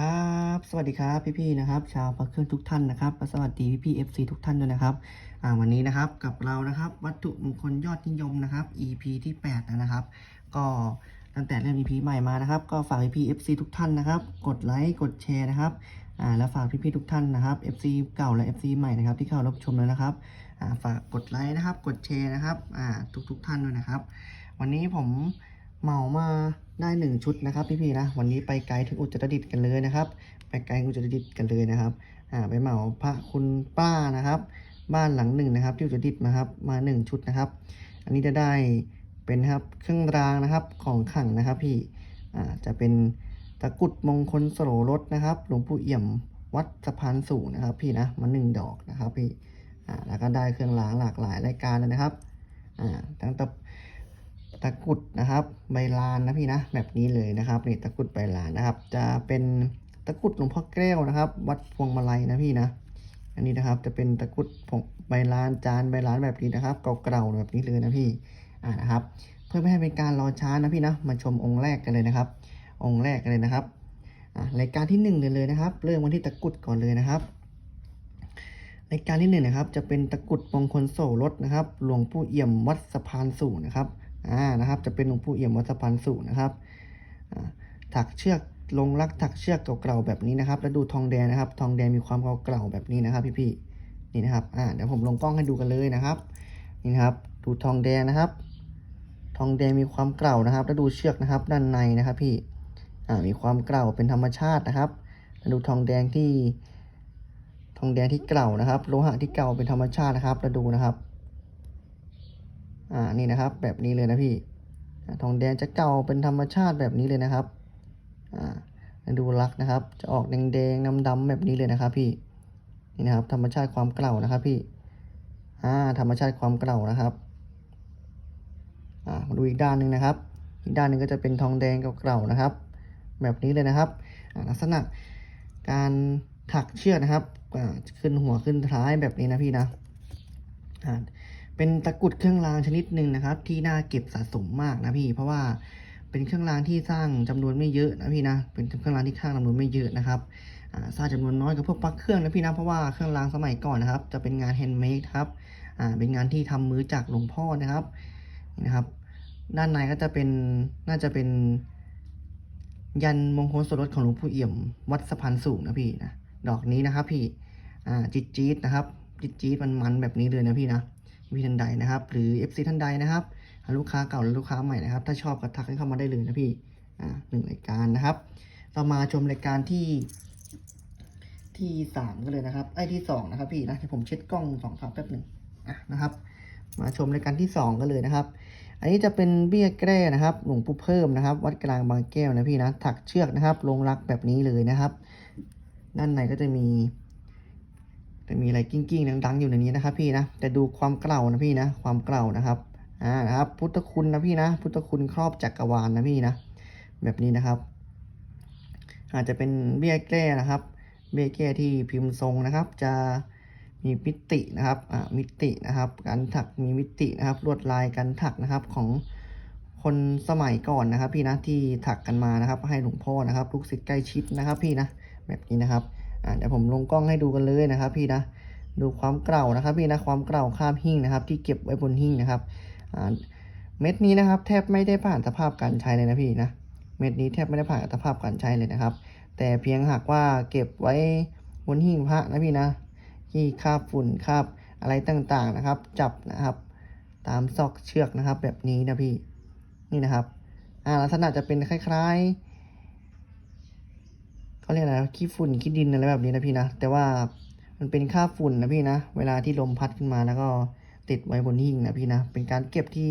ครับ สวัสดีครับพี่ๆนะครับ ชาวพักเครื่องทุกท่านนะครับ สวัสดีพี่ๆ FC ทุกท่านด้วยนะครับอ่าวันนี้นะครับกับเรานะครับวัตถุมงคลยอดนิยมนะครับ EP ที่8แล้วนะครับ ก็ตั้งแต่เริ่ม EP ใหม่มานะครับ ก็ฝากพี่ๆ FC ทุกท่านนะครับ กดไลค์กดแชร์นะครับอ่าแล้วฝากพี่ๆทุกท่านนะครับ FC เก่าและ FC ใหม่นะครับ ที่เข้ารับชมแล้วนะครับอ่าฝากกดไลค์นะครับ กดแชร์นะครับอ่าทุกๆท่านด้วยนะครับ วันนี้ผมเหมามา ได้หนึ่งชุดนะครับพี่ๆนะวันนี้ไปไกลถึงอุตรดิตถ์กันเลยนะครับ ไปไกลอุตรดิตถ์กันเลยนะครับอ่าไปเหมาพระคุณป้านะครับ บ้านหลังหนึ่งนะครับ ที่อุตรดิตถ์นะครับมาหนึ่งชุดนะครับ อันนี้จะได้เป็นครับเครื่องรางนะครับของขังนะครับพี่อ่าจะเป็นตะกุดมงคลสโรรสนะครับหลวงปู่เอี่ยมวัดสะพานสูงนะครับ พี่นะมาหนึ่งดอกนะครับพี่อ่าแล้วก็ได้เครื่องรางหลากหลายรายการเลยนะครับอ่าทั้งตะ ตะกุดนะครับใบลานนะพี่นะแบบนี้เลยนะครับนี่ตะกุดใบลานนะครับ จะเป็นตะกุดหลวงพ่อแก้วนะครับ วัดพวงมาลัยนะพี่นะอันนี้นะครับจะเป็นตะกุดผงใบลานจานใบลานแบบนี้นะครับเก่าๆแบบนี้เลยนะพี่อ่านะครับ เพื่อไม่ให้เป็นการรอช้านะพี่นะมาชมองค์แรกกันเลยนะครับ องค์แรกกันเลยนะครับรายการที่หนึ่งเลยเลยนะครับ เริ่มวันที่ตะกุดก่อนเลยนะครับรายการที่หนึ่งนะครับจะเป็นตะกุดมงคลโสรสนะครับ หลวงปู่เอี่ยมวัดสะพานสูงนะครับ อ่านะครับ จะเป็นหลวงปู่เอี่ยมวัดสะพานสูงนะครับถักเชือกลงรักถักเชือกเก่าๆแบบนี้นะครับ แล้วดูทองแดงนะครับ ทองแดงมีความเก่าๆแบบนี้นะครับ พี่ๆนี่นะครับอ่าเดี๋ยวผมลงกล้องให้ดูกันเลยนะครับ นี่นะครับ ดูทองแดงนะครับ ทองแดงมีความเก่านะครับ แล้วดูเชือกนะครับ ด้านในนะครับ พี่อ่ามีความเก่าเป็นธรรมชาตินะครับแล้วดูทองแดงที่ ทองแดงที่เก่านะครับ โลหะที่เก่าเป็นธรรมชาตินะครับแล้วดูนะครับ อ่านี่นะครับ แบบนี้เลยนะพี่ทองแดงจะเก่าเป็นธรรมชาติแบบนี้เลยนะครับอ่าดูลักนะครับ จะออกแดงแดงดำๆแบบนี้เลยนะครับ พี่นี่นะครับ ธรรมชาติความเก่านะครับ พี่อ่าธรรมชาติความเก่านะครับอ่ามาดูอีกด้านหนึ่งนะครับ อีกด้านหนึ่งก็จะเป็นทองแดงเก่าๆนะครับ แบบนี้เลยนะครับลักษณะการถักเชือกนะครับอ่าขึ้นหัวขึ้นท้ายแบบนี้นะพี่นะอ่า เป็นตะกุดเครื่องรางชนิดหนึ่งนะครับ ที่น่าเก็บสะสมมากนะพี่ เพราะว่าเป็นเครื่องรางที่สร้างจำนวนไม่เยอะนะพี่นะ เป็นเครื่องรางที่สร้างจำนวนไม่เยอะนะครับสร้างจำนวนน้อยกับพวกปลั๊กเครื่องนะพี่นะ เพราะว่าเครื่องรางสมัยก่อนนะครับ จะเป็นงานแฮนด์เมดครับเป็นงานที่ทำมือจากหลวงพ่อนะครับนี่นะครับ ด้านในก็จะเป็นน่าจะเป็นยันมงคลสมรสของหลวงปู่เอี่ยม วัดสะพานสูงนะพี่นะ ดอกนี้นะครับพี่ อ่าจิตจี๊ดนะครับ จิตจี๊ดมันมันแบบนี้เลยนะพี่นะ พี่ท่านใดนะครับ หรือ FC ท่านใดนะครับ ลูกค้าเก่าหรือลูกค้าใหม่นะครับ ถ้าชอบก็ทักให้เข้ามาได้เลยนะพี่อ่าหนึ่งรายการนะครับเรามาชมรายการที่ที่สามกันเลยนะครับไอ้ที่สองนะครับพี่นะที่ผมเช็ดกล้องสองครั้งแป๊บหนึ่งอะนะครับ มาชมรายการที่สองกันเลยนะครับ อันนี้จะเป็นเบี้ยแกล้นะครับหลวงปู่เพิ่มนะครับ วัดกลางบางแก้วนะพี่นะถักเชือกนะครับ ลงรักแบบนี้เลยนะครับ ด้านในก็จะมี จะมีอะไรกิ้งๆดังๆอยู่ในนี้นะครับพี่นะแต่ดูความเก่านะพี่นะ ความเก่านะครับอ่านะครับ พุทธคุณนะพี่นะ พุทธคุณครอบจักรวาลนะพี่นะ แบบนี้นะครับ อาจจะเป็นเบี้ยแก้นะครับ เบี้ยแก้ที่พิมพ์ทรงนะครับ จะมีมิตินะครับอ่ามิตินะครับ การถักมีมิตินะครับ ลวดลายการถักนะครับของคนสมัยก่อนนะครับ พี่นะที่ถักกันมานะครับ ให้หลวงพ่อนะครับ ลูกศิษย์ใกล้ชิดนะครับ พี่นะแบบนี้นะครับ อ่าเดี๋ยวผมลงกล้องให้ดูกันเลยนะครับ พี่นะ ดูความเก่านะครับ พี่นะความเก่าข้ามหิ้งนะครับ ที่เก็บไว้บนหิ้งนะครับอ่าเม็ดนี้นะครับ แทบไม่ได้ผ่านสภาพการใช้เลยนะพี่นะ เม็ดนี้แทบไม่ได้ผ่านสภาพการใช้เลยนะครับ แต่เพียงหากว่าเก็บไว้บนหิ้งพระนะพี่นะที่คาบฝุ่นคาบอะไรต่างๆนะครับ จับนะครับ ตามซอกเชือกนะครับ แบบนี้นะพี่นี่นะครับอ่าลักษณะจะเป็นคล้าย ๆ เขาเรียกอะไรนะขี้ฝุ่นขี้ดินอะไรแบบนี้นะพี่นะ แต่ว่ามันเป็นคราฝุ่นนะพี่นะ เวลาที่ลมพัดขึ้นมาแล้วก็ติดไว้บนหิ้งนะพี่นะ เป็นการเก็บที่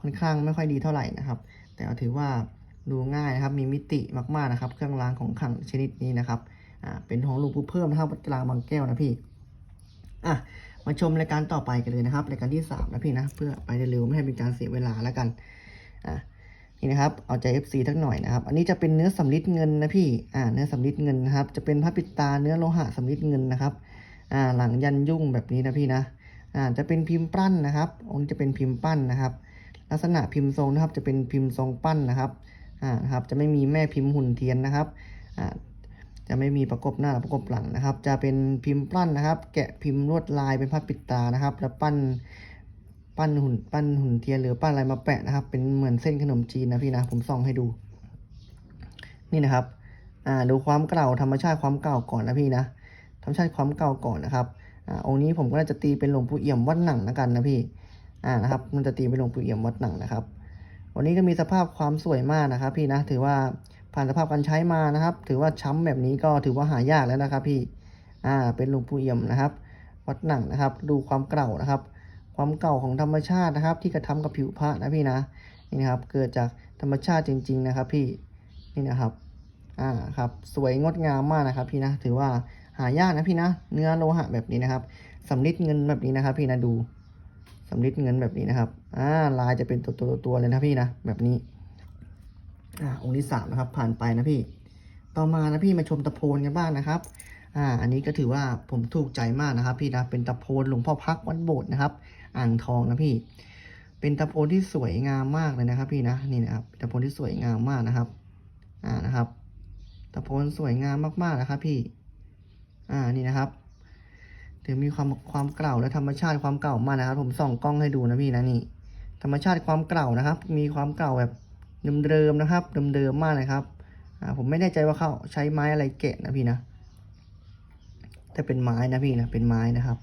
ค่อนข้างไม่ค่อยดีเท่าไหร่นะครับ แต่ก็ถือว่าดูง่ายนะครับ มีมิติมากๆนะครับ เครื่องรางของขลังชนิดนี้นะครับ อ่า เป็นของหลวงปู่เพิ่มนะครับวัดกลางบางแก้วนะพี่ อะ มาชมรายการต่อไปกันเลยนะครับ รายการที่สามนะพี่นะ เพื่อไปเร็วๆไม่ให้เป็นการเสียเวลาแล้วกัน อะ นี่นะครับเอาใจ FC ทักหน่อยนะครับอันนี้จะเป็นเนื้อสำริดเงินนะพี่อ่าเนื้อสำริดเงินนะครับ จะเป็นพระปิดตาเนื้อโลหะสำริดเงินนะครับอ่าหลังยันยุ่งแบบนี้นะพี่นะอ่าจะเป็นพิมพ์ปั้นนะครับ องค์จะเป็นพิมพ์ปั้นนะครับ ลักษณะพิมพ์ทรงนะครับ จะเป็นพิมพ์ทรงปั้นนะครับอ่านะครับจะไม่มีแม่พิมพ์หุ่นเทียนนะครับอ่าจะไม่มีประกบหน้าประกบหลังนะครับ จะเป็นพิมพ์ปั้นนะครับ แกะพิมพ์ลวดลายเป็นผ้าปิดตานะครับ แล้วปั้น ปั้นหุ่นปั้นหุ่นเทียนหรือปั้นอะไรมาแปะนะครับ เป็นเหมือนเส้นขนมจีนนะพี่นะผมส่องให้ดู นี่นะครับ อ่าดูความเก่าธรรมชาติความเก่าก่อนนะพี่นะธรรมชาติความเก่าก่อนนะครับอ่าองค์นี้ผมก็น่าจะตีเป็นหลวงปู่เอี่ยมวัดหนังนะกันนะพี่อ่านะครับมันจะตีเป็นหลวงปู่เอี่ยมวัดหนังนะครับ วันนี้ก็มีสภาพความสวยมากนะครับ พี่นะถือว่าผ่านสภาพการใช้มานะครับ ถือว่าช้ำแบบนี้ก็ถือว่าหายากแล้วนะครับ พี่อ่าเป็นหลวงปู่เอี่ยมนะครับ วัดหนังนะครับ ดูความเก่านะครับ ความเก่าของธรรมชาตินะครับ ที่กระทำกับผิวพระนะพี่นะนี่นะครับเกิดจากธรรมชาติจริง ๆ นะครับ พี่นี่นะครับอ่าครับสวยงดงามมากนะครับ พี่นะถือว่าหายากนะพี่นะ เนื้อโลหะแบบนี้นะครับสำลิดเงินแบบนี้นะครับ พี่นะดูสำลิดเงินแบบนี้นะครับอ่าลายจะเป็นตัวตัวตัวเลยนะพี่นะแบบนี้อ่าองค์ที่สามนะครับ ผ่านไปนะพี่ ต่อมานะพี่มาชมตะโพนกันบ้างนะครับอ่าอันนี้ก็ถือว่าผมถูกใจมากนะครับ พี่นะเป็นตะโพนหลวงพ่อพักวัดโบสถ์นะครับ อ่างทองนะพี่ เป็นตะโพนที่สวยงามมากเลยนะครับ พี่นะนี่นะครับตะโพนที่สวยงามมากนะครับ อ่านะครับ ตะโพนสวยงามมากๆนะครับ พี่ อ่านี่นะครับถึงมีความความเก่าและธรรมชาติความเก่ามากนะครับ ผมส่องกล้องให้ดูนะพี่นะนี่ ธรรมชาติความเก่านะครับ มีความเก่าแบบเดิมๆนะครับเดิมๆมากเลยครับอ่าผมไม่แน่ใจว่าเขาใช้ไม้อะไรแกะนะพี่นะแต่เป็นไม้นะพี่นะเป็นไม้นะครับ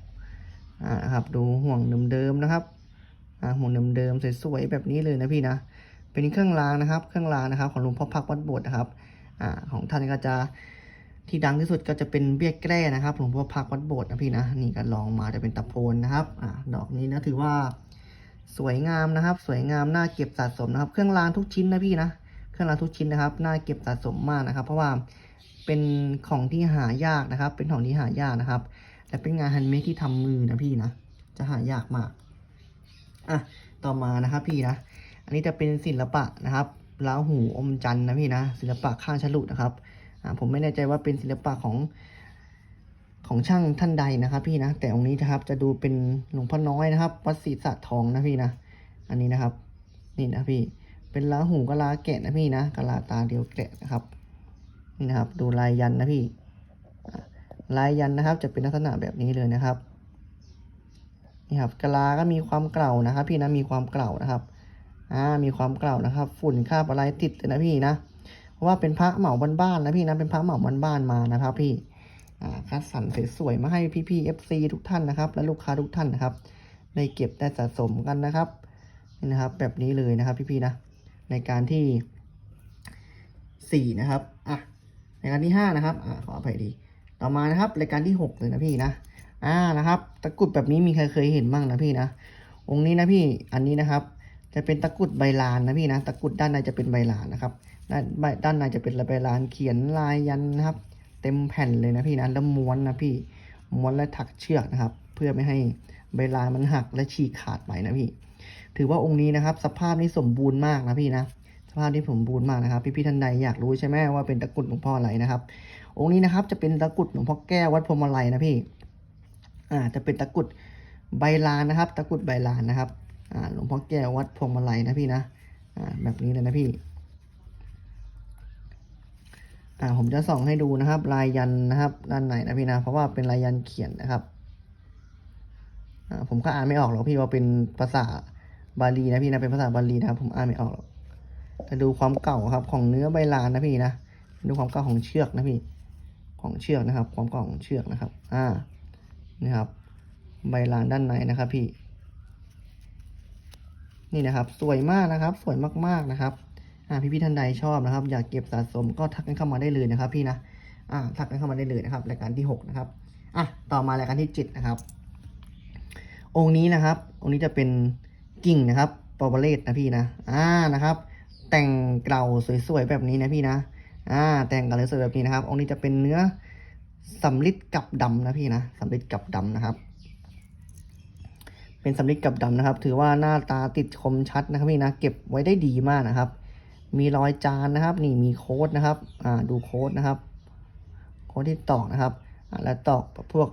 อ่าครับดูห่วงเดิมๆนะครับอ่าห่วงเดิมๆสวยๆแบบนี้เลยนะพี่นะเป็นเครื่องรางนะครับ เครื่องรางนะครับ ของหลวงพ่อพักวัดโบสถ์นะครับอ่าของท่านก็จะที่ดังที่สุดก็จะเป็นเบี้ยแกล้นะครับหลวงพ่อพักวัดโบสถ์นะพี่นะนี่ก็ลองมาจะเป็นตะโพนนะครับอ่าดอกนี้นะถือว่าสวยงามนะครับ สวยงามน่าเก็บสะสมนะครับ เครื่องรางทุกชิ้นนะพี่นะเครื่องรางทุกชิ้นนะครับน่าเก็บสะสมมากนะครับ เพราะว่าเป็นของที่หายากนะครับ เป็นของที่หายากนะครับ และเป็นงานแฮนเมดที่ทำมือนะพี่นะ จะหายากมาก อะ ต่อมานะครับพี่นะ อันนี้จะเป็นศิลปะนะครับล้าหูอมจันนะพี่นะ ศิลปะข้างฉลุนะครับ อ่า ผมไม่แน่ใจว่าเป็นศิลปะของของช่างท่านใดนะครับ พี่นะ แต่องค์นี้นะครับ จะดูเป็นหลวงพ่อน้อยนะครับ วัดศรีสะทองนะพี่นะ อันนี้นะครับ นี่นะพี่ เป็นล้าหูกะลาแกะนะพี่นะกะลาตาเดียวแกะนะครับ นี่นะครับ ดูลายยันนะพี่ ลายยันนะครับ จะเป็นลักษณะแบบนี้เลยนะครับนี่ครับกะลาก็มีความเก่านะครับ พี่นะมีความเก่านะครับอ่ามีความเก่านะครับ ฝุ่นคราบอะไรติดเลยนะพี่นะเพราะว่าเป็นพระเหมาบ้านๆนะพี่นะเป็นพระเหมาบ้านๆมานะครับ พี่อ่าคัดสรรสวยๆมาให้พี่ๆ FC ทุกท่านนะครับ และลูกค้าทุกท่านนะครับได้เก็บได้สะสมกันนะครับนี่นะครับ แบบนี้เลยนะครับ พี่ๆนะในการที่สี่นะครับอะรายการที่ห้านะครับอ่าขออภัยดี ต่อมานะครับรายการที่หกเลยนะพี่นะอ่านะครับตะกรุดแบบนี้มีใครเคยเห็นบ้างนะพี่นะ องค์นี้นะพี่อันนี้นะครับ จะเป็นตะกรุดใบลานนะพี่นะตะกรุดด้านในจะเป็นใบลานนะครับ ด้านใบด้านในจะเป็นใบลานเขียนลายยันนะครับ เต็มแผ่นเลยนะพี่นะแล้วม้วนนะพี่ม้วนและถักเชือกนะครับ เพื่อไม่ให้ใบลานมันหักและฉีกขาดไปนะพี่ ถือว่าองค์นี้นะครับ สภาพนี้สมบูรณ์มากนะพี่นะสภาพที่สมบูรณ์มากนะครับ พี่ๆท่านใดอยากรู้ใช่ไหมว่าเป็นตะกรุดหลวงพ่ออะไรนะครับ องค์นี้นะครับจะเป็นตะกุดหลวงพ่อแก้ววัดพรมลัยนะพี่อ่าจะเป็นตะกุดใบลานนะครับ ตะกุดใบลานนะครับอ่าหลวงพ่อแก้ววัดพรมลัยนะพี่นะอ่าแบบนี้เลยนะพี่อ่าผมจะส่องให้ดูนะครับ ลายยันนะครับ ด้านในนะพี่นะเพราะว่าเป็นลายยันเขียนนะครับอ่าผมก็อ่านไม่ออกหรอกพี่ว่าเป็นภาษาบาลีนะพี่นะเป็นภาษาบาลีนะครับ ผมอ่านไม่ออกหรอกแต่ดูความเก่าครับ ของเนื้อใบลานนะพี่นะดูความเก่าของเชือกนะพี่ ของเชือกนะครับ ความเก่างของเชือกนะครับ อ่านี่ครับ ใบลานด้านในนะครับพี่ นี่นะครับ สวยมากนะครับ สวยมากๆนะครับ อ่าพี่ๆท่านใดชอบนะครับ อยากเก็บสะสมก็ทักกันเข้ามาได้เลยนะครับ พี่นะ อ่า ทักกันเข้ามาได้เลยนะครับ รายการที่หกนะครับ อะ ต่อมารายการที่เจ็ดนะครับ องค์นี้นะครับ องค์นี้จะเป็นกิ่งนะครับปอเบเลตนะพี่นะ อ่า นะครับ แต่งเกลาสวยๆแบบนี้นะพี่นะ อ่าแต่งเลาสวยแบบนี้นะครับ องค์นี้จะเป็นเนื้อสำลิดกับดำนะพี่นะสำลิดกับดำนะครับ เป็นสำลิดกับดำนะครับ ถือว่าหน้าตาติดคมชัดนะครับพี่นะเก็บไว้ได้ดีมากนะครับ มีรอยจานนะครับ นี่มีโค้ดนะครับอ่าดูโค้ดนะครับ โค้ดที่ตอกนะครับอ่าแล้วตอกพวก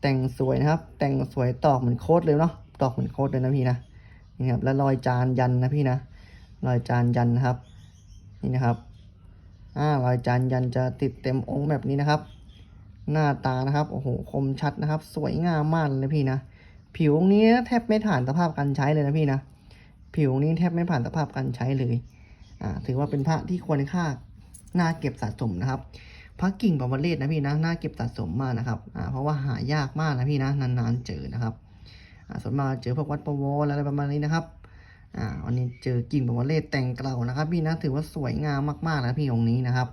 แต่งสวยนะครับ แต่งสวยตอกเหมือนโค้ดเลยเนาะตอกเหมือนโค้ดเลยนะพี่นะนี่ครับแล้วรอยจานยันนะพี่นะรอยจานยันนะครับ นี่นะครับ อ่ารอยจานยันจะติดเต็มองค์แบบนี้นะครับ หน้าตานะครับโอ้โหคมชัดนะครับ สวยงามมากเลยพี่นะ ผิวองค์นี้แทบไม่ผ่านสภาพการใช้เลยนะพี่นะ ผิวองค์นี้แทบไม่ผ่านสภาพการใช้เลยอ่าถือว่าเป็นพระที่ควรค่าน่าเก็บสะสมนะครับพระกิ่งปวเรศนะพี่นะน่าเก็บสะสมมากนะครับอ่าเพราะว่าหายากมากนะพี่นะนานๆเจอนะครับอ่าส่วนมากเจอพวกวัดประวรอะไรประมาณนี้นะครับ อ่าวันนี้เจอกิ่งปวเรศแต่งเกลานะครับ พี่นะถือว่าสวยงามมากๆนะพี่องค์นี้นะครับ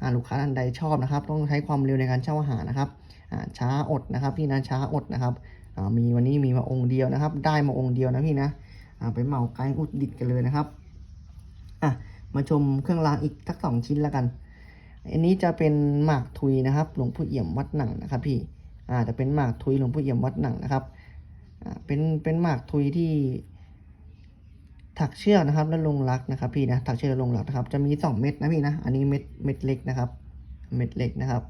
อ่าลูกค้าท่านใดชอบนะครับ ต้องใช้ความเร็วในการเช่าอาหารนะครับอ่าช้าอดนะครับ พี่นะช้าอดนะครับอ่ามีวันนี้มีมาองค์เดียวนะครับ ได้มาองค์เดียวนะพี่นะอ่าไปเหมาไกลอุดดิดกันเลยนะครับอะมาชมเครื่องรางอีกสักสองชิ้นแล้วกัน อันนี้จะเป็นหมากทุยนะครับ หลวงพ่อเอี่ยมวัดหนังนะครับ พี่อ่าจะเป็นหมากทุยหลวงพ่อเอี่ยมวัดหนังนะครับอ่าเป็นเป็นหมากทุยที่ ถักเชือกนะครับแล้วลงรักนะครับ พี่นะถักเชือกแล้วลงรักนะครับ จะมีสองเม็ดนะพี่นะ อันนี้เม็ดเม็ดเล็กนะครับ เม็ดเล็กนะครับ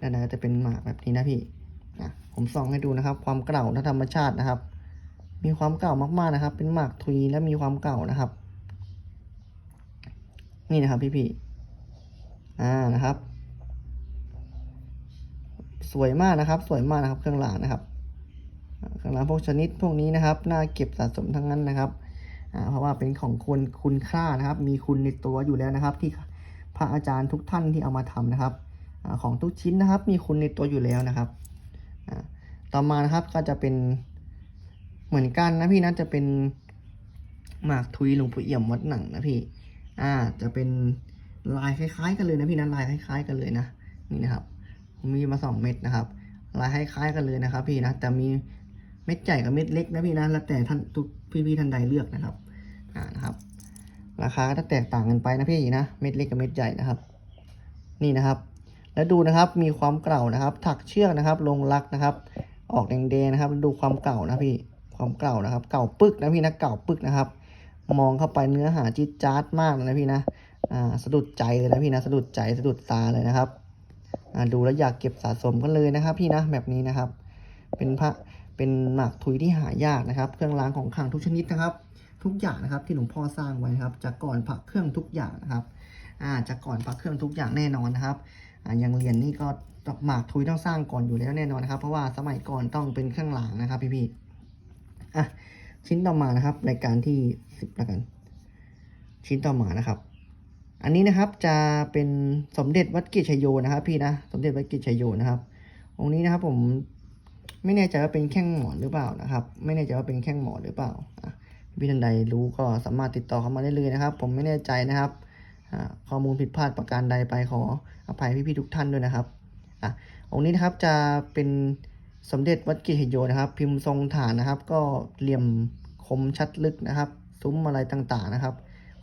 ด้านในก็จะเป็นหมากแบบนี้นะพี่อะผมส่องให้ดูนะครับ ความเก่าและธรรมชาตินะครับ มีความเก่ามากๆนะครับ เป็นหมากทุยและมีความเก่านะครับ นี่นะครับพี่พี่อ่านะครับ สวยมากนะครับ สวยมากนะครับ เครื่องรางนะครับเครื่องรางพวกชนิดพวกนี้นะครับน่าเก็บสะสมทั้งนั้นนะครับ เพราะว่าเป็นของคุณคุณค่านะครับ มีคุณในตัวอยู่แล้วนะครับ ที่พระอาจารย์ทุกท่านที่เอามาทำนะครับอของทุกชิ้นนะครับ มีคุณในตัวอยู่แล้วนะครับต่อมานะครับก็จะเป็นเหมือนกันนะพี่นะจะเป็นหมากทุยหลวงปู่เอี่ยมวัดหนังนะพี่ อ่า จะเป็นลายคล้าย ๆ กันเลยนะพี่นะลายคล้าย ๆ กันเลยนะนี่นะครับ มีมาสองเม็ดนะครับลายคล้ายๆกันเลยนะครับ พี่นะแต่มีเม็ดใหญ่กับเม็ดเล็กนะพี่นะแล้วแต่ท่านทุกพี่ๆท่านใดเลือกนะครับ นะครับ ราคาก็จะแตกต่างกันไปนะพี่นะ เม็ดเล็กกับเม็ดใหญ่นะครับ นี่นะครับ แล้วดูนะครับ มีความเก่านะครับ ถักเชือกนะครับ ลงรักนะครับ ออกแดงๆนะครับ ดูความเก่านะพี่ ความเก่านะครับ เก่าปึกนะพี่นะ เก่าปึกนะครับ มองเข้าไปเนื้อหาจิ๊ดจ๊าดมากเลยนะพี่นะ อ่า สะดุดใจเลยนะพี่นะ สะดุดใจ สะดุดตาเลยนะครับ อ่า ดูแล้วอยากเก็บสะสมกันเลยนะครับ พี่นะ แบบนี้นะครับ เป็นพระเป็นหมากทุยที่หายากนะครับ เครื่องรางของขลังทุกชนิดนะครับ ทุกอย่างนะครับ ที่หลวงพ่อสร้างไว้ครับจากก่อนพระเครื่องทุกอย่างนะครับอ่าจากก่อนพระเครื่องทุกอย่างแน่นอนนะครับอ่าย่างเรียญนี่ก็หมากทุยต้องสร้างก่อนอยู่แล้วแน่นอนนะครับ เพราะว่าสมัยก่อนต้องเป็นเครื่องรางนะครับ พี่ๆอะชิ้นต่อมานะครับรายการที่สิบแล้วกัน ชิ้นต่อมานะครับ อันนี้นะครับจะเป็นสมเด็จวัดกิจชัยโยนะครับ พี่นะสมเด็จวัดกิจชัยโยนะครับ องค์นี้นะครับผมไม่แน่ใจว่าเป็นแข้งหมอนหรือเปล่านะครับ ไม่แน่ใจว่าเป็นแข้งหมอนหรือเปล่าอะ พี่ท่านใดรู้ก็สามารถติดต่อเข้ามาได้เลยนะครับ ผมไม่แน่ใจนะครับข้อมูลผิดพลาดประการใดไปขออภัยพี่ๆทุกท่านด้วยนะครับอะองค์นี้นะครับจะเป็นสมเด็จวัดกิจชัยโยนะครับ พิมพ์ทรงฐานนะครับ ก็เหลี่ยมคมชัดลึกนะครับ ซุ้มอะไรต่างๆนะครับ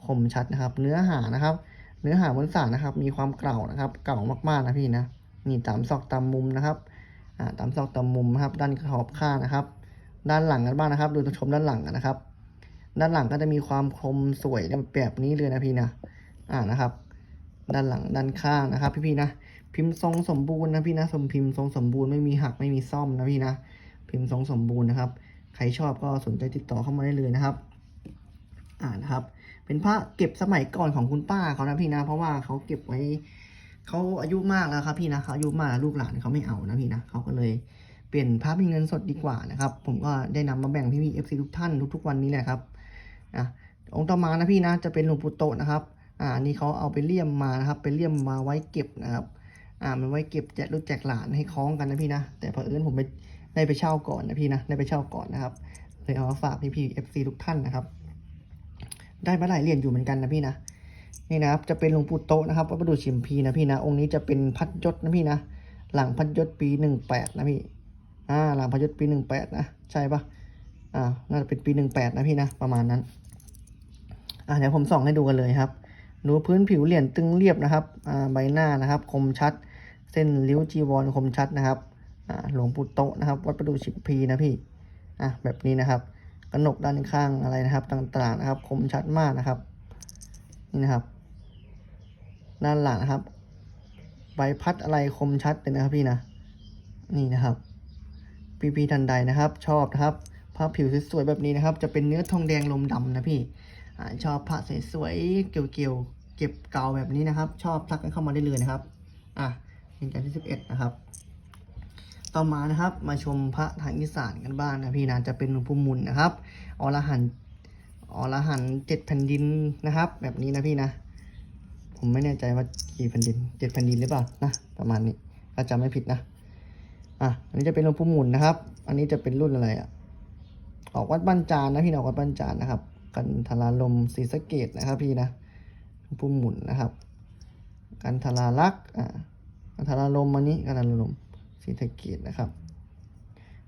คมชัดนะครับ เนื้อหานะครับ เนื้อหาบนสารนะครับ มีความเก่านะครับ เก่ามากๆนะพี่นะนี่ตามซอกตามมุมนะครับตามซอกตามมุมนะครับ ด้านขอบข้างนะครับ ด้านหลังกันบ้างนะครับ ดูชมด้านหลังกันนะครับ ด้านหลังก็จะมีความคมสวยแบบนี้เลยนะพี่นะ อ่านะครับ ด้านหลังด้านข้างนะครับ พี่ๆนะ พิมพ์ทรงสมบูรณ์นะพี่นะ สมพิมพ์ทรงสมบูรณ์ไม่มีหักไม่มีซ่อมนะพี่นะ พิมพ์ทรงสมบูรณ์นะครับ ใครชอบก็สนใจติดต่อเข้ามาได้เลยนะครับ อ่านะครับ เป็นพระเก็บสมัยก่อนของคุณป้าเขานะพี่นะ เพราะว่าเขาเก็บไว้เขาอายุมากแล้วครับพี่นะเขาอายุมากแล้วลูกหลานเขาไม่เอานะพี่นะเขาก็เลยเปลี่ยนพระเป็นเงินสดดีกว่านะครับ ผมก็ได้นำมาแบ่งพี่พี่เอฟซีทุกท่านทุกๆวันนี้แหละครับ อะองค์ต่อมานะพี่นะจะเป็นหลวงปู่โตนะครับอ่านนี้เขาเอาไปเลี่ยมมานะครับไปเลี่ยมมาไว้เก็บนะครับอ่ามันไว้เก็บแจกลูกแจกหลานให้คล้องกันนะพี่นะแต่เผอิญผมไปได้ไปเช่าก่อนนะพี่นะได้ไปเช่าก่อนนะครับเลยเอามาฝากพี่พี่เอฟซีทุกท่านนะครับ ได้มาหลายเหรียญอยู่เหมือนกันนะพี่นะนี่นะครับจะเป็นหลวงปู่โตนะครับวัดประดูชิมพีนะพี่นะ องค์นี้จะเป็นพัดยศนะพี่นะ หลังพัดยศปีหนึ่งแปดนะพี่อ่าหลังพัดยศปีหนึ่งแปดนะใช่ปะอ่าน่าจะเป็นปีหนึ่งแปดนะพี่นะประมาณนั้น อ่าเดี๋ยวผมส่องให้ดูกันเลยครับดูพื้นผิวเหรียญตึงเรียบนะครับอ่าใบหน้านะครับคมชัด เส้นริ้วจีวรคมชัดนะครับอ่าหลวงปู่โตะนะครับ วัดประดูชิมพีนะพี่อะแบบนี้นะครับกระหนกด้านข้างอะไรนะครับต่างๆนะครับ คมชัดมากนะครับนี่นะครับ ด้านหลังนะครับ ใบพัดอะไรคมชัดเลยนะครับพี่นะนี่นะครับพี่พี่ๆทันใดนะครับ ชอบนะครับผ้าผิวสวยๆแบบนี้นะครับ จะเป็นเนื้อทองแดงลมดำนะพี่ ชอบผ้าสวยๆ เกี่ยวๆ เก็บเก่าแบบนี้นะครับ ชอบทักกันเข้ามาได้เลยนะครับ อะเป็นการที่สิบเอ็ดนะครับ ต่อมานะครับ มาชมพระทางอีสานกันบ้างนะพี่นะจะเป็นหลวงปู่มุนนะครับ อรหันอรหันเจ็ดแผ่นดินนะครับ แบบนี้นะพี่นะ ผมไม่แน่ใจว่ากี่แผ่นดินเจ็ดแผ่นดินหรือเปล่านะ ประมาณนี้ถ้าจำไม่ผิดนะ อะ อันนี้จะเป็นหลวงปู่มุนนะครับ อันนี้จะเป็นรุ่นอะไรอะ ออกวัดบ้านจานนะพี่นะออกวัดบ้านจานนะครับ กันทราลมศรีสะเกดนะครับพี่นะหลวงปู่หมุนนะครับ กันทราลักษ์อ่ากันทราลมอันนี้กันทราลมศรีสะเกดนะครับ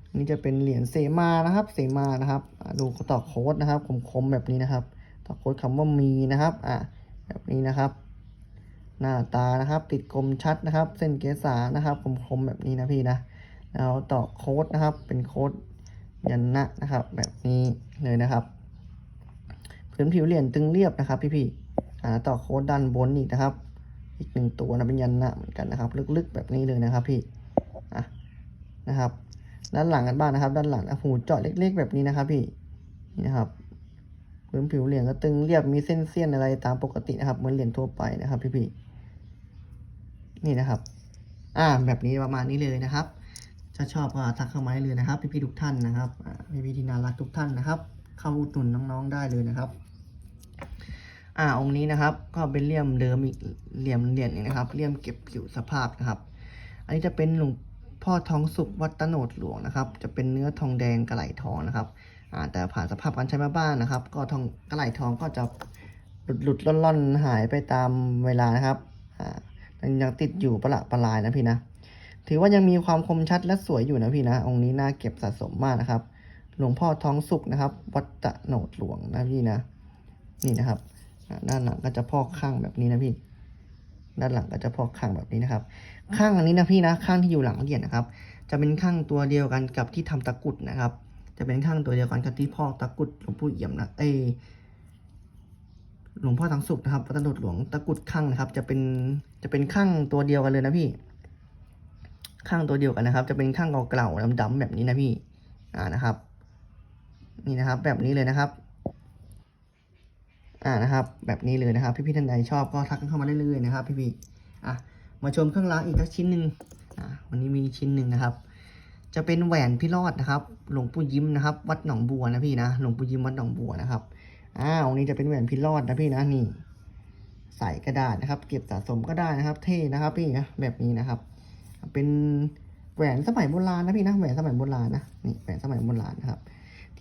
อันนี้จะเป็นเหรียญเสมานะครับ เสมานะครับ ดูต่อโค้ดนะครับคมๆแบบนี้นะครับ ต่อโค้ดคำว่ามีนะครับอ่าแบบนี้นะครับ หน้าตานะครับ ติดคมชัดนะครับ เส้นเกษานะครับคมๆแบบนี้นะพี่นะแล้วต่อโค้ดนะครับ เป็นโค้ดยันนะนะครับ แบบนี้เลยนะครับ พื้นผิวเหรียญตึงเรียบนะครับ พี่ๆอ่าต่อโค้ดด้านบนอีกนะครับ อีกหนึ่งตัวนะเป็นยันนะเหมือนกันนะครับ ลึกๆแบบนี้เลยนะครับพี่อะนะครับ ด้านหลังกันบ้างนะครับ ด้านหลังอะหูเจาะเล็ก ๆ แบบนี้นะครับ พี่นี่นะครับพื้นผิวเหรียญก็ตึงเรียบมีเส้นเสี้ยนอะไรตามปกตินะครับ เหมือนเหรียญทั่วไปนะครับ พี่ๆนี่นะครับ อ่าแบบนี้ประมาณนี้เลยนะครับถ้าชอบก็ทักเข้ามาได้เลยนะครับ พี่ๆทุกท่านนะครับอ่พี่ๆที่น่ารักทุกท่านนะครับ เข้าอุดหนุนน้องๆได้เลยนะครับ อ่าองค์นี้นะครับก็เป็นเหลี่ยมเดิมอีกเหลี่ยมเหรียญนนะครับเหลี่ยมเก็บผิวสภาพนะครับ อันนี้จะเป็นหลวงพ่อทองสุขวัดตโนดหลวงนะครับ จะเป็นเนื้อทองแดงกระไหลทองนะครับอ่าแต่ผ่านสภาพการใช้มาบ้านนะครับ ก็ทองกระไหลทองก็จะหลุดหลุดล่อนล่อนๆหายไปตามเวลานะครับอ่ายังติดอยู่ประหละประลายนะพี่นะถือว่ายังมีความคมชัดและสวยอยู่นะพี่นะองค์นี้น่าเก็บสะสมมากนะครับ หลวงพ่อท้องสุขนะครับ วัดตะโหนดหลวงนะพี่นะ นี่นะครับ ด้านหลังก็จะพอกข้างแบบนี้นะพี่ ด้านหลังก็จะพอกข้างแบบนี้นะครับ ข้างอันนี้นะพี่นะข้างที่อยู่หลังเหรียญนะครับ จะเป็นข้างตัวเดียวกันกับที่ทำตะกุดนะครับ จะเป็นข้างตัวเดียวกันกับที่พอกตะกุดหลวงปู่เอี่ยมนะเอหลวงพ่อทองสุขนะครับวัดตะโหนดหลวงตะกุดข้างนะครับ จะเป็นจะเป็นข้างตัวเดียวกันเลยนะพี่ ข้างตัวเดียวกันนะครับ จะเป็นข้างเก่าๆดำๆแบบนี้นะพี่ อ่านะครับ นี่นะครับ แบบนี้เลยนะครับ อ่านะครับ แบบนี้เลยนะครับ พี่ๆท่านใดชอบก็ทักกันเข้ามาได้เลยนะครับ พี่ๆอะมาชมเครื่องรางอีกสักชิ้นหนึ่งอ่าวันนี้มีชิ้นหนึ่งนะครับ จะเป็นแหวนพี่รอดนะครับ หลวงปู่ยิ้มนะครับ วัดหนองบัวนะพี่นะหลวงปู่ยิ้มวัดหนองบัวนะครับอ่าวันนี้จะเป็นแหวนพี่รอดนะพี่นะนี่ใส่กระดาษนะครับ เก็บสะสมก็ได้นะครับ เท่นะครับพี่นะแบบนี้นะครับ เป็นแหวนสมัยโบราณนะพี่นะแหวนสมัยโบราณนะนี่แหวนสมัยโบราณนะครับ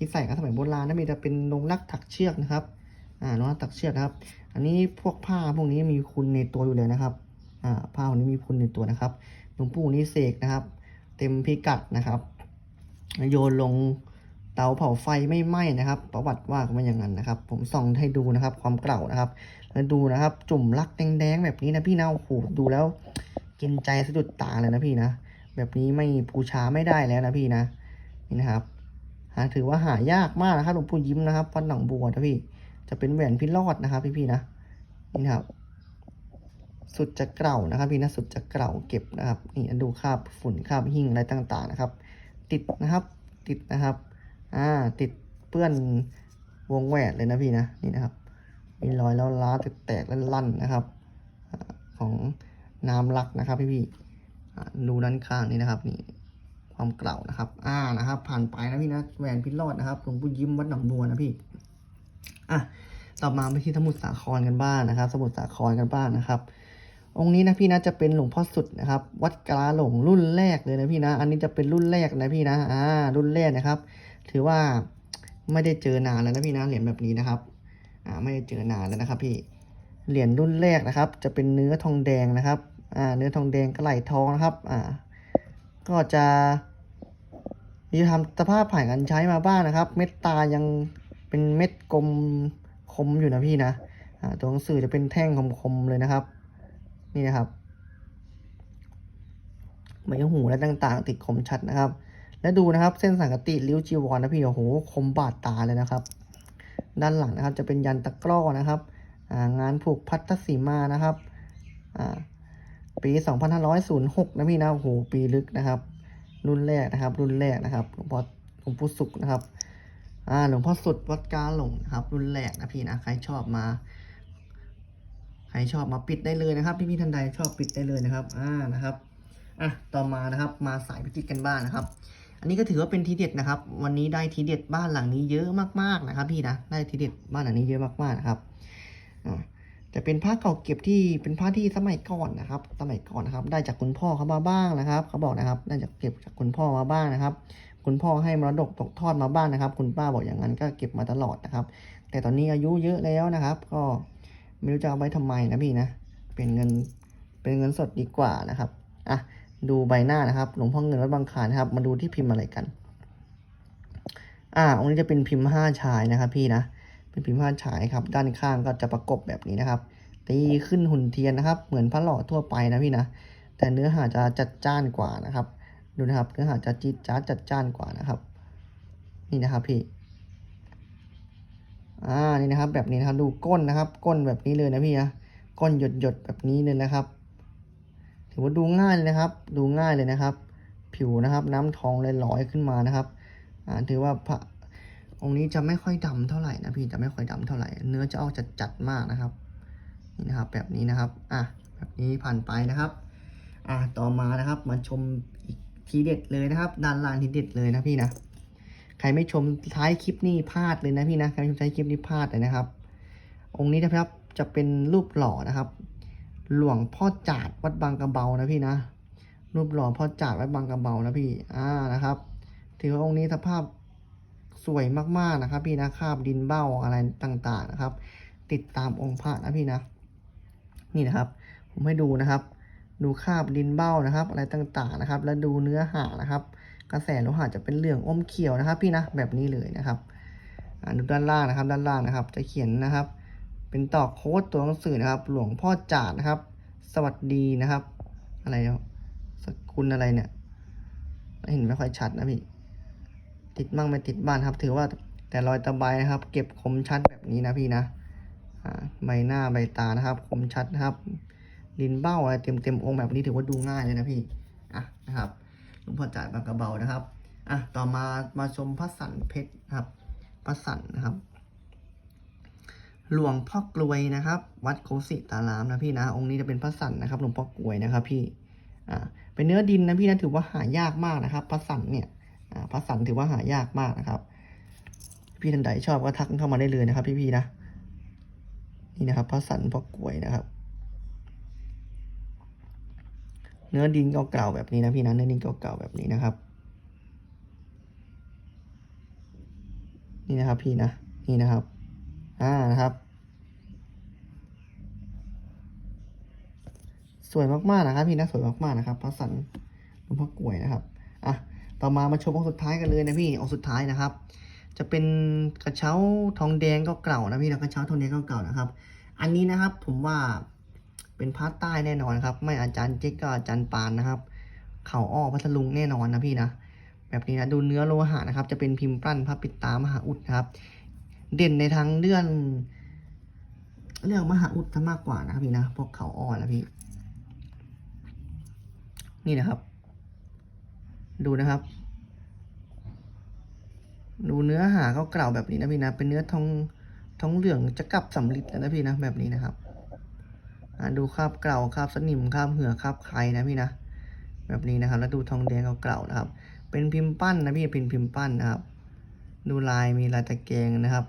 ที่ใส่กันสมัยโบราณนะมีจะเป็นลงรักถักเชือกนะครับอ่าลงรักถักเชือกนะครับ อันนี้พวกผ้าพวกนี้มีคุณในตัวอยู่เลยนะครับอ่าผ้าพวกนี้มีคุณในตัวนะครับหลวงปู่นี่เสกนะครับ เต็มพิกัดนะครับ โยนลงเตาเผาไฟไม่ไหม้นะครับ ประวัติว่ากันมาอย่างนั้นนะครับ ผมส่องให้ดูนะครับ ความเก่านะครับแล้วดูนะครับ จุ่มรักแดงๆแบบนี้นะพี่นะโอ้โหดูแล้วกินใจสะดุดตาเลยนะพี่นะแบบนี้ไม่บูชาไม่ได้แล้วนะพี่นะนี่นะครับ หาถือว่าหายากมากนะครับหลวงปู่ยิ้มนะครับวัดหนองบัวนะพี่ จะเป็นแหวนพี่รอดนะครับพี่พี่ๆนะนี่ครับ สุดจะเก่านะครับ พี่นะสุดจะเก่าเก็บนะครับ นี่ดูคราบฝุ่นคราบหิ่งอะไรต่างๆนะครับ ติดนะครับติดนะครับ อ่า ติดเปื้อนวงแหวนเลยนะพี่นะนี่นะครับ มีรอยแล้วล้าแตกและลั่นนะครับของน้ำลักนะครับ พี่พี่ดูด้านข้างนี่นะครับนี่ ความเก่านะครับ อ่านะครับ ผ่านไปนะพี่นะแหวนพิรอดนะครับหลวงปู่ยิ้มวัดหนองบัวนะพี่อะต่อมาไปที่สมุทรสาครกันบ้างนะครับ สมุทรสาครกันบ้างนะครับ องค์นี้นะพี่นะจะเป็นหลวงพ่อสุดนะครับ วัดกลาหลงรุ่นแรกเลยนะพี่นะ อันนี้จะเป็นรุ่นแรกนะพี่นะ อ่า รุ่นแรกนะครับ ถือว่าไม่ได้เจอนานแล้วนะพี่นะเหรียญแบบนี้นะครับ อ่า ไม่ได้เจอนานแล้วนะครับ พี่ เหรียญรุ่นแรกนะครับ จะเป็นเนื้อทองแดงนะครับ อ่า เนื้อทองแดงกระไหลทองนะครับ อ่า ก็จะ มีทำสภาพผ่านการใช้มาบ้างนะครับ เม็ดตายังเป็นเม็ดกลมคมอยู่นะพี่นะตัวหนังสือจะเป็นแท่งคมๆเลยนะครับ นี่นะครับใบหูและต่างๆ ติดคมชัดนะครับ และดูนะครับเส้นสังกติริ้วจีวรนะพี่โอ้โหคมบาดตาเลยนะครับ ด้านหลังนะครับจะเป็นยันตะกร้อนะครับงานผูกพัทธสีมานะครับอ่าปี 2506 นะพี่นะโอ้โหปีลึกนะครับ รุ่นแรกนะครับ รุ่นแรกนะครับหลวงพ่อหลวงปู่สุขนะครับอ่าหลวงพ่อสุดวัดกาหลงนะครับ รุ่นแรกนะพี่นะใครชอบมา ใครชอบมาปิดได้เลยนะครับ พี่ๆท่านใดชอบปิดได้เลยนะครับอ่านะครับอะต่อมานะครับมาสายพิจิตกันบ้างนะครับ อันนี้ก็ถือว่าเป็นทีเด็ดนะครับ วันนี้ได้ทีเด็ดบ้านหลังนี้เยอะมากๆนะครับ พี่นะได้ทีเด็ดบ้านหลังนี้เยอะมากๆนะครับ เป็นผ้าเก่าเก็บที่เป็นผ้าที่สมัยก่อนนะครับ สมัยก่อนนะครับ ได้จากคุณพ่อเขามาบ้างนะครับ เขาบอกนะครับ ได้จากเก็บจากคุณพ่อมาบ้างนะครับ คุณพ่อให้มรดกตกทอดมาบ้างนะครับ คุณป้าบอกอย่างนั้นก็เก็บมาตลอดนะครับ แต่ตอนนี้อายุเยอะแล้วนะครับ ก็ไม่รู้จะเอาไว้ทำไมนะพี่นะ เป็นเงิน เป็นเงินสดดีกว่านะครับ อะ ดูใบหน้านะครับ หลวงพ่อเงินวัดบางคลานนะครับ มาดูที่พิมพ์อะไรกัน อ่า องค์นี้จะเป็นพิมพ์ห้าชายนะครับ พี่นะเป็นพิมพ์ห้าฉายครับ ด้านข้างก็จะประกบแบบนี้นะครับ ตีขึ้นหุ่นเทียนนะครับ เหมือนพระหล่อทั่วไปนะพี่นะ แต่เนื้อหาจะจัดจ้านกว่านะครับ ดูนะครับ เนื้อหาจะจี๊ดจ๊าดจัดจ้านกว่านะครับ นี่นะครับพี่ อ่า นี่นะครับ แบบนี้นะครับ ดูก้นนะครับ ก้นแบบนี้เลยนะพี่นะ ก้นหยดหยดแบบนี้เลยนะครับ ถือว่าดูง่ายเลยนะครับ ดูง่ายเลยนะครับ ผิวนะครับ น้ำทองเลยลอยขึ้นมานะครับ อ่า ถือว่าพระองค์นี้จะไม่ค่อยดำเท่าไหร่นะพี่ จะไม่ค่อยดำเท่าไหร่ เนื้อจะออกจัดจัดมากนะครับ นี่นะครับแบบนี้นะครับอะแบบนี้ผ่านไปนะครับอะต่อมานะครับมาชมอีกทีเด็ดเลยนะครับ ด้านล่างทีเด็ดเลยนะพี่นะใครไม่ชมท้ายคลิปนี่พลาดเลยนะพี่นะใครไม่ชมท้ายคลิปนี่พลาดเลยนะครับ องค์นี้นะครับจะเป็นรูปหล่อนะครับ หลวงพ่อจาดวัดบางกระเบานะพี่นะรูปหล่อพ่อจาดวัดบางกระเบานะพี่อ่านะครับ ถือว่าองค์นี้สภาพสวยมากๆนะครับ พี่นะคาบดินเบ้าอะไรต่างๆนะครับ ติดตามองค์พระนะพี่นะ นี่นะครับ ผมให้ดูนะครับ ดูคราบดินเบ้านะครับ อะไรต่างๆนะครับ แล้วดูเนื้อหานะครับ กระแสโลหะจะเป็นเหลืองอมเขียวนะครับ พี่นะแบบนี้เลยนะครับอ่าดูด้านล่างนะครับ ด้านล่างนะครับ จะเขียนนะครับ เป็นต่อโค้ดตัวหนังสือนะครับ หลวงพ่อจาดนะครับ สวัสดีนะครับ อะไรสกุลอะไรเนี่ยเห็นไม่ค่อยชัดนะพี่ติดบ้างไม่ติดบ้างครับ ถือว่าแต่รอยตะไบนะครับ เก็บคมชัดแบบนี้นะพี่นะ ใบหน้าใบตานะครับ คมชัดนะครับดินเบ้าอะไรเต็มเต็มองค์แบบนี้ถือว่าดูง่ายเลยนะพี่ อะนะครับหลวงพ่อจ่ายบางกระเบานะครับ อะต่อมามาชมพระสันเพชรนะครับพระสันนะครับ หลวงพ่อกลวยนะครับ วัดโคสิตารามนะพี่นะองค์นี้จะเป็นพระสันนะครับ หลวงพ่อกลวยนะครับพี่ อ่าเป็นเนื้อดินนะพี่นะถือว่าหายากมากนะครับพระสันเนี่ยอ่าพระสันถือว่าหายากมากนะครับ พี่ท่านใดชอบก็ทักเข้ามาได้เลยนะครับ พี่ๆนะ นี่นะครับพระสันพ่อกลวยนะครับ เนื้อดินเก่าๆแบบนี้นะพี่นะเนื้อดินเก่าๆแบบนี้นะครับ นี่นะครับพี่นะนี่นะครับอ่านะครับ สวยมากๆนะครับ พี่นะสวยมากๆนะครับพระสันหลวงพ่อกลวยนะครับอะต่อมามาชมองค์สุดท้ายกันเลยนะพี่องค์สุดท้ายนะครับจะเป็นกระเช้าทองแดงเก่านะพี่นะกระเช้าทองแดงเก่านะครับ อันนี้นะครับผมว่าเป็นพระใต้แน่นอนครับ ไม่อาจารย์เจ๊กก็อาจารย์ปานนะครับ เขาอ้อพัทลุงแน่นอนนะพี่นะ แบบนี้นะดูเนื้อโลหะนะครับ จะเป็นพิมพ์ปั้นพระปิดตามหาอุดนะครับ เด่นในทางเรื่องเรื่องมหาอุดซะมากกว่านะครับพี่นะพวกเขาอ้อนะพี่ นี่นะครับ ดูนะครับ ดูเนื้อหาเขากล่าวแบบนี้นะพี่นะเป็นเนื้อทอง ทองเหลืองจะกลับสำลิดแล้วนะพี่นะแบบนี้นะครับดูคราบเกล่าคราบสนิมคราบเหือคราบไข่นะพี่นะแบบนี้นะครับ แล้วดูทองแดงเก่าๆนะครับ เป็นพิมพ์ปั้นนะพี่เป็นพิมพ์ปั้นนะครับ ดูลายมีลายตะแกรงนะครับ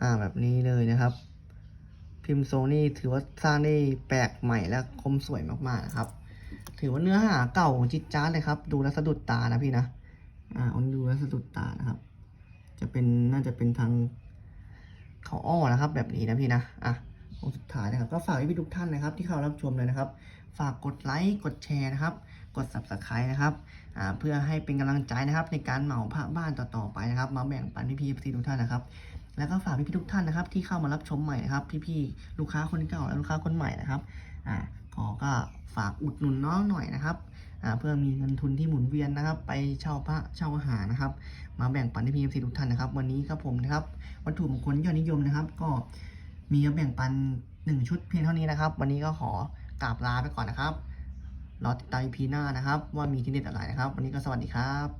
อ่าแบบนี้เลยนะครับ พิมพ์ทรงนี่ถือว่าสร้างได้แปลกใหม่และคมสวยมากๆนะครับ ถือว่าเนื้อหาเก่าจิตจ้าเลยครับ ดูแลสะดุดตานะพี่นะอ่าอันดูแลสะดุดตานะครับ จะเป็นน่าจะเป็นทางเขาอ้อนะครับ แบบนี้นะพี่นะอะองสุดท้ายนะครับ ก็ฝากพี่ทุกท่านนะครับ ที่เข้ารับชมเลยนะครับ ฝากกดไลค์กดแชร์นะครับ กด subscribe นะครับอ่าเพื่อให้เป็นกำลังใจนะครับ ในการเหมาพระบ้านต่อๆไปนะครับ มาแบ่งปันพี่ๆทุกท่านนะครับ แล้วก็ฝากพี่ๆทุกท่านนะครับ ที่เข้ามารับชมใหม่นะครับ พี่ๆลูกค้าคนเก่าและลูกค้าคนใหม่นะครับอ่าขอก็ฝากอุดหนุนน้องหน่อยนะครับ เพื่อมีเงินทุนที่หมุนเวียนนะครับ ไปเช่าพระเช่าอาหารนะครับ มาแบ่งปันให้พี่ๆทุกท่านนะครับ วันนี้ครับผมนะครับ วัตถุมงคลยอดนิยมนะครับ ก็มีมาแบ่งปันหนึ่งชุดเพียงเท่านี้นะครับ วันนี้ก็ขอกราบลาไปก่อนนะครับรอติดตามพีหน้านะครับ ว่ามีที่เด็ดอะไรนะครับ วันนี้ก็สวัสดีครับ